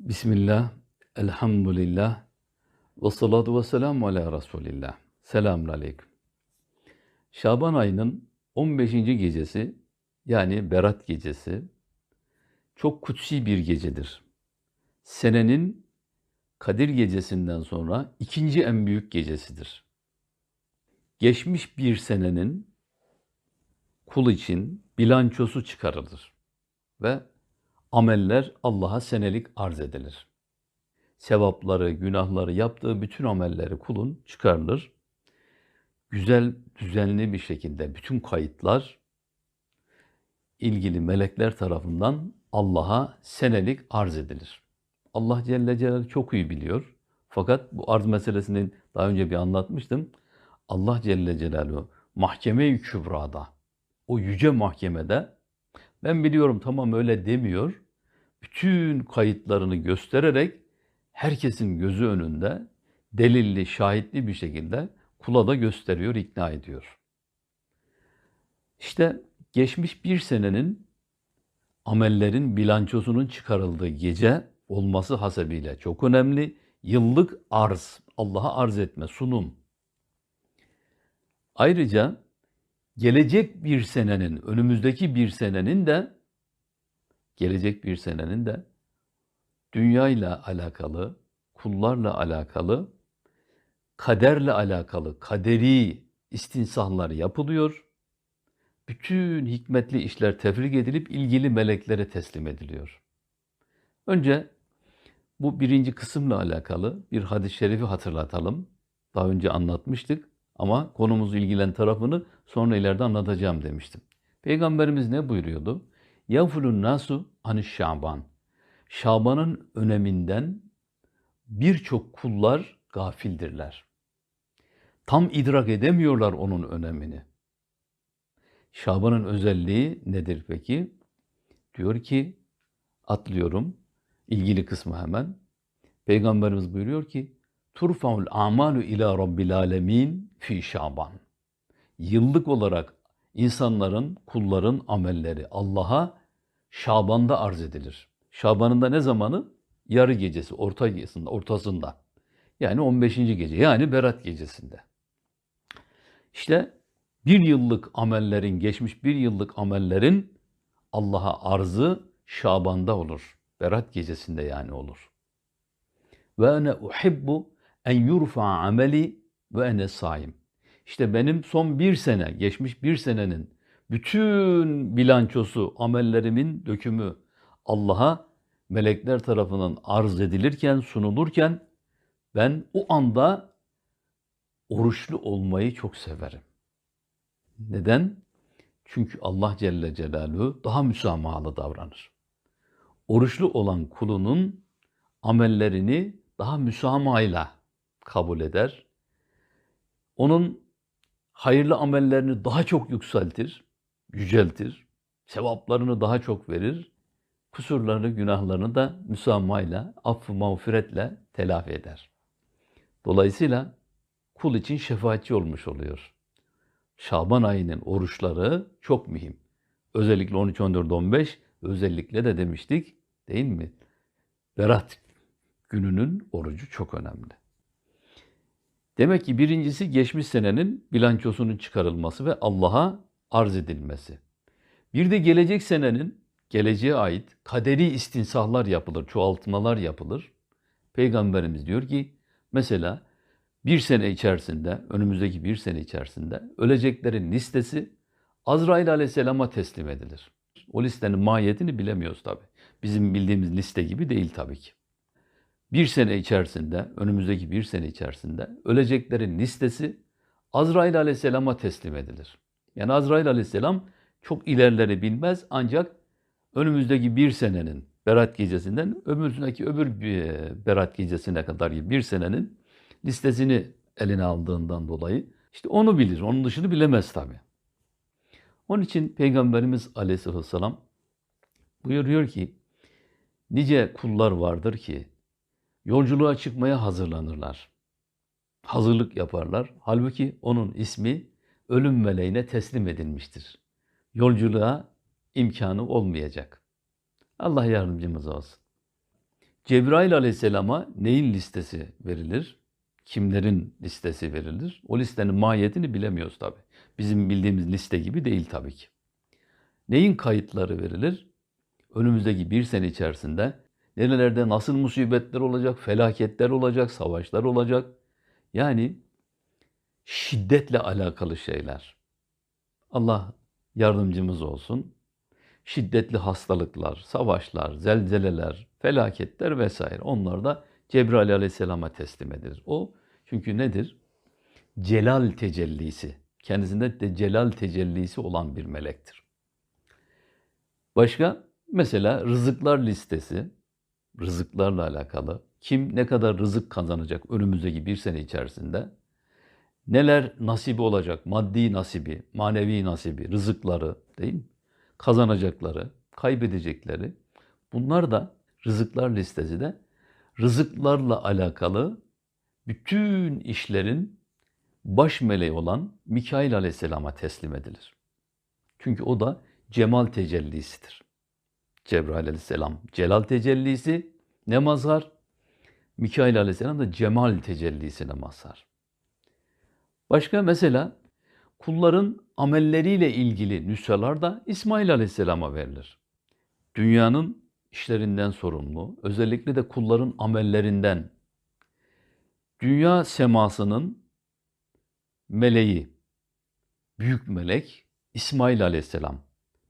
Bismillah, elhamdülillah, ve salatu ve selamu ala Resulillah. Selamun aleyküm. Şaban ayının 15. gecesi, yani Berat gecesi, çok kutsi bir gecedir. Senenin Kadir gecesinden sonra ikinci en büyük gecesidir. Geçmiş bir senenin kul için bilançosu çıkarılır ve ameller Allah'a senelik arz edilir. Sevapları, günahları, yaptığı bütün amelleri kulun çıkarılır. Güzel, düzenli bir şekilde bütün kayıtlar ilgili melekler tarafından Allah'a senelik arz edilir. Allah Celle Celaluhu çok iyi biliyor. Fakat bu arz meselesini daha önce bir anlatmıştım. Allah Celle Celaluhu mahkeme-i kübrada, o yüce mahkemede ben biliyorum tamam öyle demiyor. Bütün kayıtlarını göstererek herkesin gözü önünde delilli, şahitli bir şekilde kula da gösteriyor, ikna ediyor. İşte geçmiş bir senenin amellerin bilançosunun çıkarıldığı gece olması hasebiyle çok önemli. Yıllık arz, Allah'a arz etme, sunum. Ayrıca gelecek bir senenin, önümüzdeki bir senenin de gelecek bir senenin de dünyayla alakalı, kullarla alakalı, kaderle alakalı kaderi istinsahlar yapılıyor. Bütün hikmetli işler tefrik edilip ilgili meleklere teslim ediliyor. Önce bu birinci kısımla alakalı bir hadis-i şerifi hatırlatalım. Daha önce anlatmıştık ama konumuzu ilgilen tarafını sonra ileride anlatacağım demiştim. Peygamberimiz ne buyuruyordu? Yavfulun nasu ani şaban. Şaban'ın öneminden birçok kullar gafildirler. Tam idrak edemiyorlar onun önemini. Şaban'ın özelliği nedir peki? Diyor ki, atlıyorum ilgili kısmı hemen. Peygamberimiz buyuruyor ki, Turfaul amalu ila rabbil alemin fi şaban. Yıllık olarak insanların, kulların amelleri Allah'a Şaban'da arz edilir. Şaban'ın da ne zamanı? Yarı gecesi, orta gecesinde, ortasında. Yani 15. gece, yani Berat gecesinde. İşte bir yıllık amellerin, geçmiş bir yıllık amellerin Allah'a arzı Şaban'da olur. Berat gecesinde yani olur. Ve ene uhibbu en yurfa ameli ve ene saim. İşte benim son bir sene, geçmiş bir senenin bütün bilançosu, amellerimin dökümü Allah'a melekler tarafından arz edilirken, sunulurken ben o anda oruçlu olmayı çok severim. Neden? Çünkü Allah Celle Celaluhu daha müsamahalı davranır. Oruçlu olan kulunun amellerini daha müsamahayla kabul eder. Onun hayırlı amellerini daha çok yükseltir, yüceltir. Sevaplarını daha çok verir. Kusurlarını, günahlarını da müsamahayla, affı mağfiretle telafi eder. Dolayısıyla kul için şefaatçi olmuş oluyor. Şaban ayının oruçları çok mühim. Özellikle 13, 14, 15 özellikle de demiştik değil mi? Berat gününün orucu çok önemli. Demek ki birincisi geçmiş senenin bilançosunun çıkarılması ve Allah'a arz edilmesi. Bir de gelecek senenin geleceğe ait kaderi istinsahlar yapılır, çoğaltmalar yapılır. Peygamberimiz diyor ki mesela bir sene içerisinde, önümüzdeki bir sene içerisinde öleceklerin listesi Azrail aleyhisselama teslim edilir. O listenin mahiyetini bilemiyoruz tabi. Bizim bildiğimiz liste gibi değil tabii ki. Bir sene içerisinde, önümüzdeki bir sene içerisinde öleceklerin listesi Azrail aleyhisselama teslim edilir. Yani Azrail aleyhisselam çok ilerleri bilmez ancak önümüzdeki bir senenin Berat gecesinden ömründeki öbür bir Berat gecesine kadar bir senenin listesini eline aldığından dolayı işte onu bilir. Onun dışını bilemez tabi. Onun için Peygamberimiz aleyhisselam buyuruyor ki nice kullar vardır ki yolculuğa çıkmaya hazırlanırlar. Hazırlık yaparlar. Halbuki onun ismi ölüm meleğine teslim edilmiştir. Yolculuğa imkanı olmayacak. Allah yardımcımız olsun. Cebrail aleyhisselama neyin listesi verilir? Kimlerin listesi verilir? O listenin mahiyetini bilemiyoruz tabi. Bizim bildiğimiz liste gibi değil tabii ki. Neyin kayıtları verilir? Önümüzdeki bir sene içerisinde nerelerde nasıl musibetler olacak, felaketler olacak, savaşlar olacak. Yani şiddetle alakalı şeyler. Allah yardımcımız olsun. Şiddetli hastalıklar, savaşlar, zelzeleler, felaketler vesaire. Onlar da Cebrail aleyhisselama teslim edilir. O çünkü nedir? Celal tecellisi. Kendisinde de celal tecellisi olan bir melektir. Başka? Mesela rızıklar listesi. Rızıklarla alakalı. Kim ne kadar rızık kazanacak önümüzdeki bir sene içerisinde? Neler nasibi olacak? Maddi nasibi, manevi nasibi, rızıkları değil mi? Kazanacakları, kaybedecekleri. Bunlar da rızıklar listesi de rızıklarla alakalı bütün işlerin baş meleği olan Mikail Aleyhisselam'a teslim edilir. Çünkü o da cemal tecellisidir. Cebrail Aleyhisselam celal tecellisi ne mazhar? Mikail Aleyhisselam da cemal tecellisine mazhar. Başka mesela kulların amelleriyle ilgili nüshalar da İsmail Aleyhisselam'a verilir. Dünyanın işlerinden sorumlu, özellikle de kulların amellerinden. Dünya semasının meleği, büyük melek İsmail Aleyhisselam.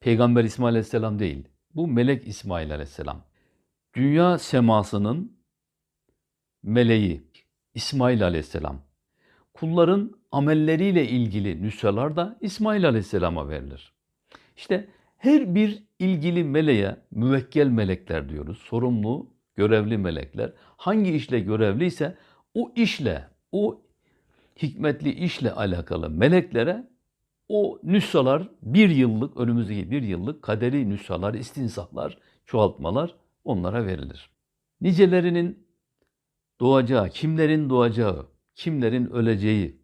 Peygamber İsmail Aleyhisselam değil. Bu melek İsmail Aleyhisselam. Dünya semasının meleği İsmail Aleyhisselam. Kulların amelleriyle ilgili nüshalar da İsmail Aleyhisselam'a verilir. İşte her bir ilgili meleğe müvekkel melekler diyoruz. Sorumlu, görevli melekler. Hangi işle görevliyse o işle, o hikmetli işle alakalı meleklere o nüshalar bir yıllık, önümüzdeki bir yıllık kaderi nüshalar, istinsahlar, çoğaltmalar onlara verilir. Nicelerinin doğacağı, kimlerin doğacağı, kimlerin öleceği,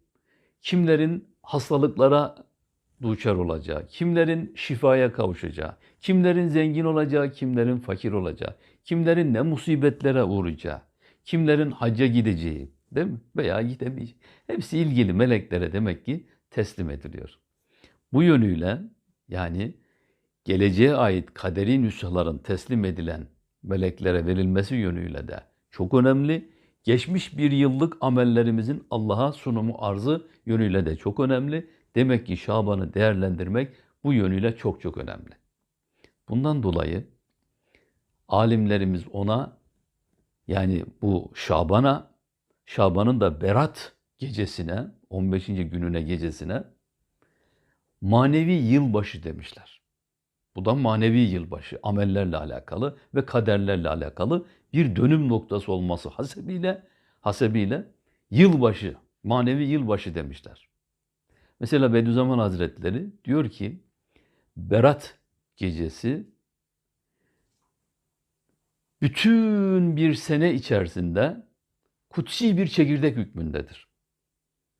kimlerin hastalıklara duçar olacağı, kimlerin şifaya kavuşacağı, kimlerin zengin olacağı, kimlerin fakir olacağı, kimlerin ne musibetlere uğrayacağı, kimlerin hacca gideceği, değil mi? Veya gidemeyeceği. Hepsi ilgili meleklere demek ki teslim ediliyor. Bu yönüyle yani geleceğe ait kaderi nüshaların teslim edilen meleklere verilmesi yönüyle de çok önemli. Geçmiş bir yıllık amellerimizin Allah'a sunumu arzı yönüyle de çok önemli. Demek ki Şaban'ı değerlendirmek bu yönüyle çok çok önemli. Bundan dolayı alimlerimiz ona yani bu Şaban'a, Şaban'ın da Berat gecesine, 15. gününe gecesine manevi yılbaşı demişler. Bu da manevi yılbaşı, amellerle alakalı ve kaderlerle alakalı bir dönüm noktası olması hasebiyle hasebiyle yılbaşı, manevi yılbaşı demişler. Mesela Bediüzzaman Hazretleri diyor ki Berat gecesi bütün bir sene içerisinde kutsi bir çekirdek hükmündedir.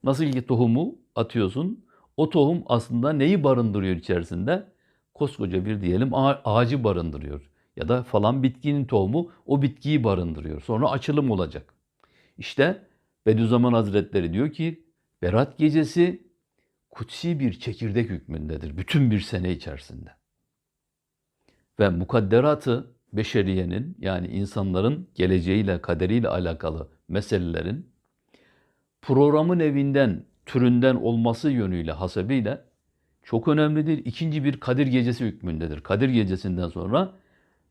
Nasıl ki tohumu atıyorsun, o tohum aslında neyi barındırıyor içerisinde? Koskoca bir diyelim ağacı barındırıyor. Ya da falan bitkinin tohumu o bitkiyi barındırıyor. Sonra açılım olacak. İşte Bediüzzaman Hazretleri diyor ki Berat gecesi kutsi bir çekirdek hükmündedir. Bütün bir sene içerisinde. Ve mukadderatı beşeriyenin yani insanların geleceğiyle, kaderiyle alakalı meselelerin programın evinden türünden olması yönüyle hasebiyle çok önemlidir. İkinci bir Kadir Gecesi hükmündedir. Kadir Gecesi'nden sonra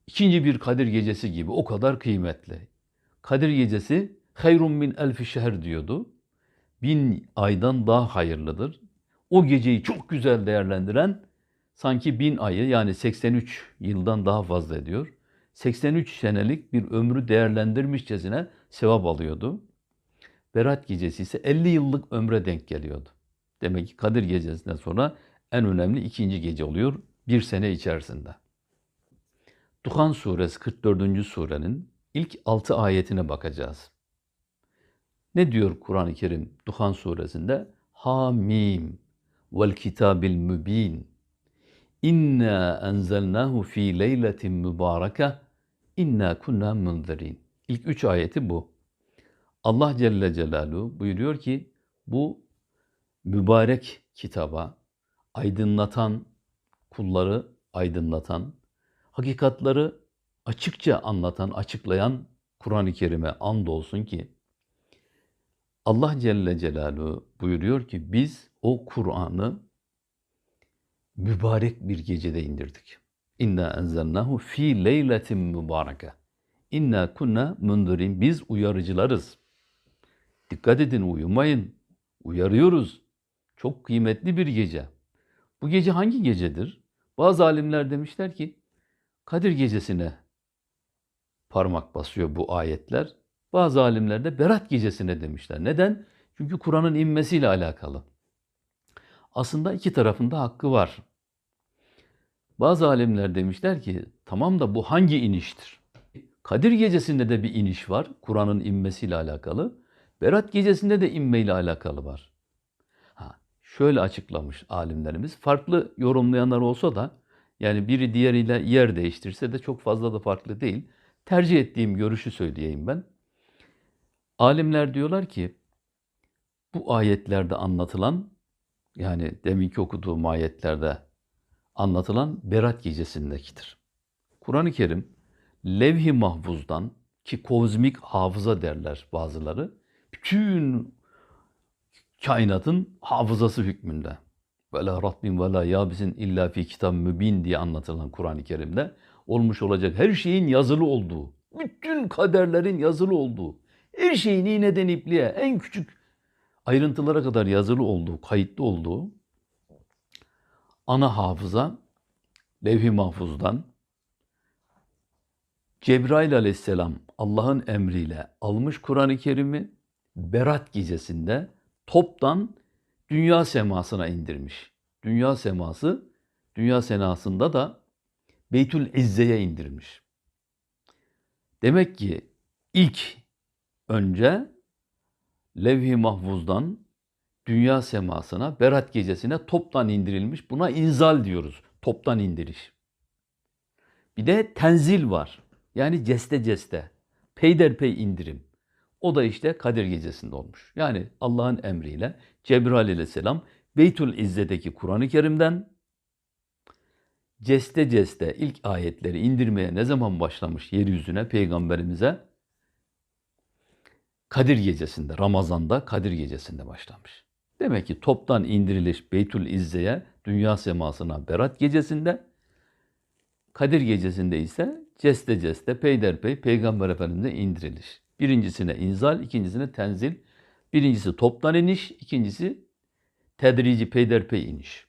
ikinci bir Kadir Gecesi gibi o kadar kıymetli. Kadir Gecesi hayrun min elfi şehr diyordu. Bin aydan daha hayırlıdır. O geceyi çok güzel değerlendiren sanki bin ayı yani 83 yıldan daha fazla ediyor. 83 senelik bir ömrü değerlendirmişçesine sevap alıyordu. Berat gecesi ise 50 yıllık ömre denk geliyordu. Demek ki Kadir gecesinden sonra en önemli ikinci gece oluyor bir sene içerisinde. Duhan suresi 44. surenin ilk 6 ayetine bakacağız. Ne diyor Kur'an-ı Kerim Duhan suresinde? Hamim vel kitabil mübin. İnna enzelnahu fi leyletin mübareke. İnna kunna munzirin. İlk üç ayeti bu. Allah Celle Celaluhu buyuruyor ki bu mübarek kitaba aydınlatan, kulları aydınlatan, hakikatları açıkça anlatan, açıklayan Kur'an-ı Kerim'e andolsun ki Allah Celle Celaluhu buyuruyor ki biz o Kur'an'ı mübarek bir gecede indirdik. İnna enzelnahu fi leyletin mübareke. İnna kunna mundirin. Biz uyarıcılarız. Dikkat edin uyumayın. Uyarıyoruz. Çok kıymetli bir gece. Bu gece hangi gecedir? Bazı alimler demişler ki Kadir gecesine parmak basıyor bu ayetler. Bazı alimler de Berat gecesine demişler. Neden? Çünkü Kur'an'ın inmesiyle alakalı. Aslında iki tarafında hakkı var. Bazı alimler demişler ki tamam da bu hangi iniştir? Kadir gecesinde de bir iniş var. Kur'an'ın inmesiyle alakalı. Berat gecesinde de inmeyle alakalı var. Ha, şöyle açıklamış alimlerimiz. Farklı yorumlayanlar olsa da yani biri diğeriyle yer değiştirse de çok fazla da farklı değil. Tercih ettiğim görüşü söyleyeyim ben. Alimler diyorlar ki bu ayetlerde anlatılan yani deminki okuduğum ayetlerde anlatılan Berat gecesindekidir. Kur'an-ı Kerim levh-i mahfuzdan ki kozmik hafıza derler bazıları bütün kainatın hafızası hükmünde. Ve la ratbin ve la yabisin illa fi kitab mübin diye anlatılan Kur'an-ı Kerim'de olmuş olacak her şeyin yazılı olduğu, bütün kaderlerin yazılı olduğu, her şeyin iğneden ipliğe en küçük ayrıntılara kadar yazılı olduğu, kayıtlı olduğu ana hafıza levh-i mahfuzdan Cebrail aleyhisselam Allah'ın emriyle almış Kur'an-ı Kerim'i Berat gecesinde toptan dünya semasına indirmiş. Dünya seması, dünya senasında da Beytül İzze'ye indirmiş. Demek ki ilk önce levh-i mahfuzdan dünya semasına, Berat gecesine toptan indirilmiş. Buna inzal diyoruz. Toptan indiriş. Bir de tenzil var. Yani ceste ceste. Peyderpey indirim. O da işte Kadir gecesinde olmuş. Yani Allah'ın emriyle Cebrail aleyhisselam Beytül İzze'deki Kur'an-ı Kerim'den ceste ceste ilk ayetleri indirmeye ne zaman başlamış yeryüzüne peygamberimize? Kadir gecesinde, Ramazan'da Kadir gecesinde başlamış. Demek ki toptan indiriliş Beytül İzze'ye, dünya semasına Berat gecesinde, Kadir gecesinde ise ceste ceste, peyderpey Peygamber Efendimiz'e indiriliş. Birincisine inzal, ikincisine tenzil. Birincisi toptan iniş, ikincisi tedrici peyderpey iniş.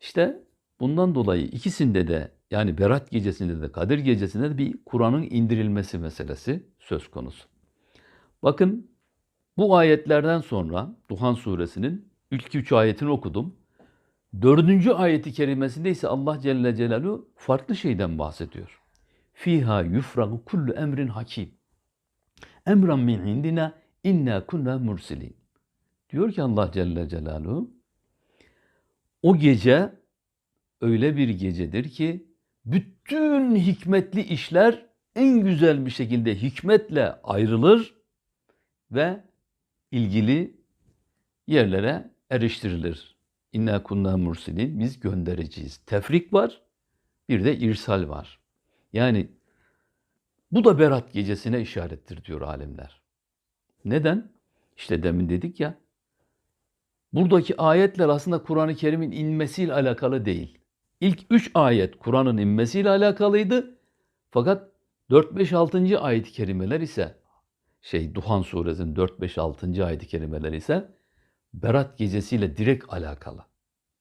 İşte bundan dolayı ikisinde de yani Berat gecesinde de Kadir gecesinde de bir Kur'an'ın indirilmesi meselesi söz konusu. Bakın bu ayetlerden sonra Duhan suresinin ilk üç ayetini okudum. Dördüncü ayeti kerimesinde ise Allah Celle Celaluhu farklı şeyden bahsediyor. Fiha yufragu kullu emrin hakim. Emran min indina inna kunna mursilin. Diyor ki Allah Celle Celaluhu o gece öyle bir gecedir ki bütün hikmetli işler en güzel bir şekilde hikmetle ayrılır ve ilgili yerlere eriştirilir. İnna kunna mursilin. Biz göndereceğiz. Tefrik var. Bir de irsal var. Yani bu da Berat gecesine işarettir diyor alimler. Neden? İşte demin dedik ya. Buradaki ayetler aslında Kur'an-ı Kerim'in inmesiyle alakalı değil. İlk üç ayet Kur'an'ın inmesiyle alakalıydı. Fakat 4-5-6. ayet-i kerimeler ise şey Duhan suresinin 4-5-6. ayet-i kerimeler ise Berat gecesiyle direkt alakalı.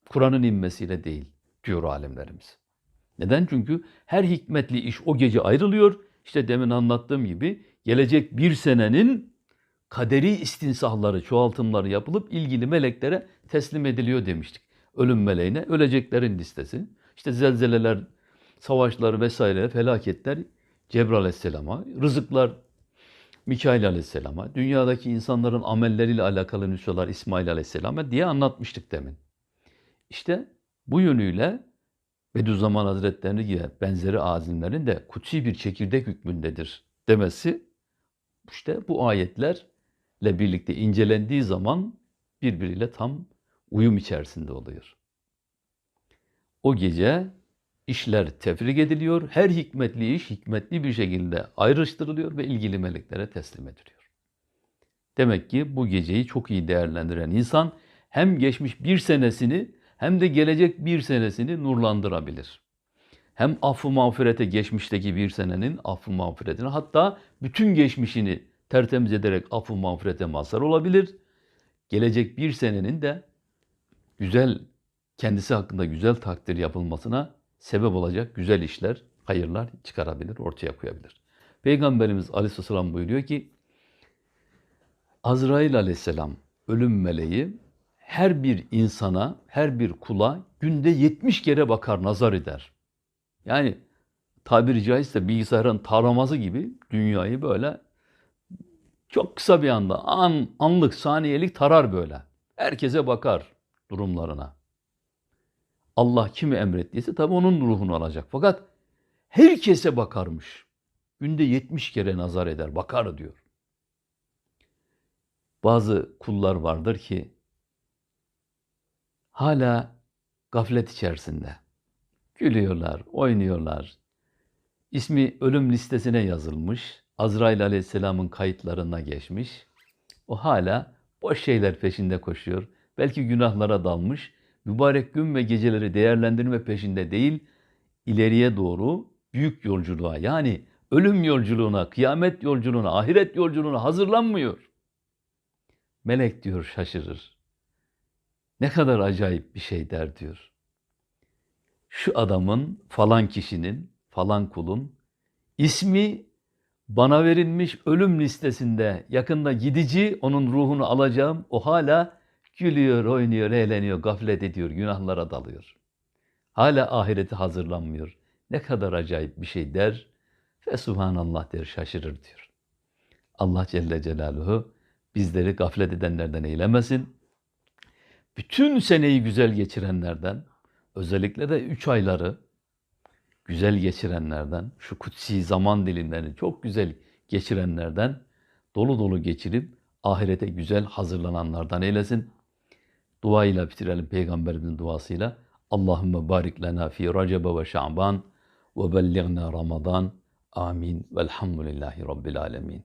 Kur'an'ın inmesiyle değil diyor alimlerimiz. Neden? Çünkü her hikmetli iş o gece ayrılıyor. İşte demin anlattığım gibi gelecek bir senenin kaderi istinsahları, çoğaltımları yapılıp ilgili meleklere teslim ediliyor demiştik. Ölüm meleğine öleceklerin listesi. İşte zelzeleler, savaşlar vesaire felaketler Cebrail aleyhisselama, rızıklar Mikail aleyhisselama, dünyadaki insanların amelleriyle alakalı nüshalar İsmail aleyhisselama diye anlatmıştık demin. İşte bu yönüyle Bediüzzaman Hazretleri gibi benzeri azimlerin de kutsi bir çekirdek hükmündedir demesi işte bu ayetlerle birlikte incelendiği zaman birbiriyle tam uyum içerisinde oluyor. O gece işler tefrik ediliyor. Her hikmetli iş hikmetli bir şekilde ayrıştırılıyor ve ilgili meleklere teslim ediliyor. Demek ki bu geceyi çok iyi değerlendiren insan hem geçmiş bir senesini hem de gelecek bir senesini nurlandırabilir. Hem affı mağfirete geçmişteki bir senenin affı mağfiretine hatta bütün geçmişini tertemiz ederek affı mağfirete mazhar olabilir. Gelecek bir senenin de güzel kendisi hakkında güzel takdir yapılmasına sebep olacak güzel işler, hayırlar çıkarabilir, ortaya koyabilir. Peygamberimiz Aleyhisselam buyuruyor ki Azrail Aleyhisselam ölüm meleği her bir insana, her bir kula günde 70 kere bakar, nazar eder. Yani tabiri caizse bilgisayarın taraması gibi dünyayı böyle çok kısa bir anda an, anlık, saniyelik tarar böyle. Herkese bakar durumlarına. Allah kimi emrettiyse tabi onun ruhunu alacak. Fakat herkese bakarmış. Günde 70 kere nazar eder, bakar diyor. Bazı kullar vardır ki hala gaflet içerisinde. Gülüyorlar, oynuyorlar. İsmi ölüm listesine yazılmış. Azrail Aleyhisselam'ın kayıtlarına geçmiş. O hala boş şeyler peşinde koşuyor. Belki günahlara dalmış. Mübarek gün ve geceleri değerlendirme peşinde değil, ileriye doğru büyük yolculuğa yani ölüm yolculuğuna, kıyamet yolculuğuna, ahiret yolculuğuna hazırlanmıyor. Melek diyor şaşırır. Ne kadar acayip bir şey der diyor. Şu adamın, falan kişinin, falan kulun ismi bana verilmiş ölüm listesinde yakında gidici onun ruhunu alacağım. O hala gülüyor, oynuyor, eğleniyor, gaflet ediyor, günahlara dalıyor. Hala ahireti hazırlanmıyor. Ne kadar acayip bir şey der ve subhanallah der şaşırır diyor. Allah Celle Celaluhu bizleri gaflet edenlerden eylemesin. Bütün seneyi güzel geçirenlerden, özellikle de üç ayları güzel geçirenlerden, şu kutsi zaman dilimlerini çok güzel geçirenlerden, dolu dolu geçirip ahirete güzel hazırlananlardan eylesin. Duayla bitirelim Peygamberimizin duasıyla. Allahümme barik lena fi Recebe ve Şaban ve bellighna Ramazan. Amin. Velhamdülillahi Rabbil alemin.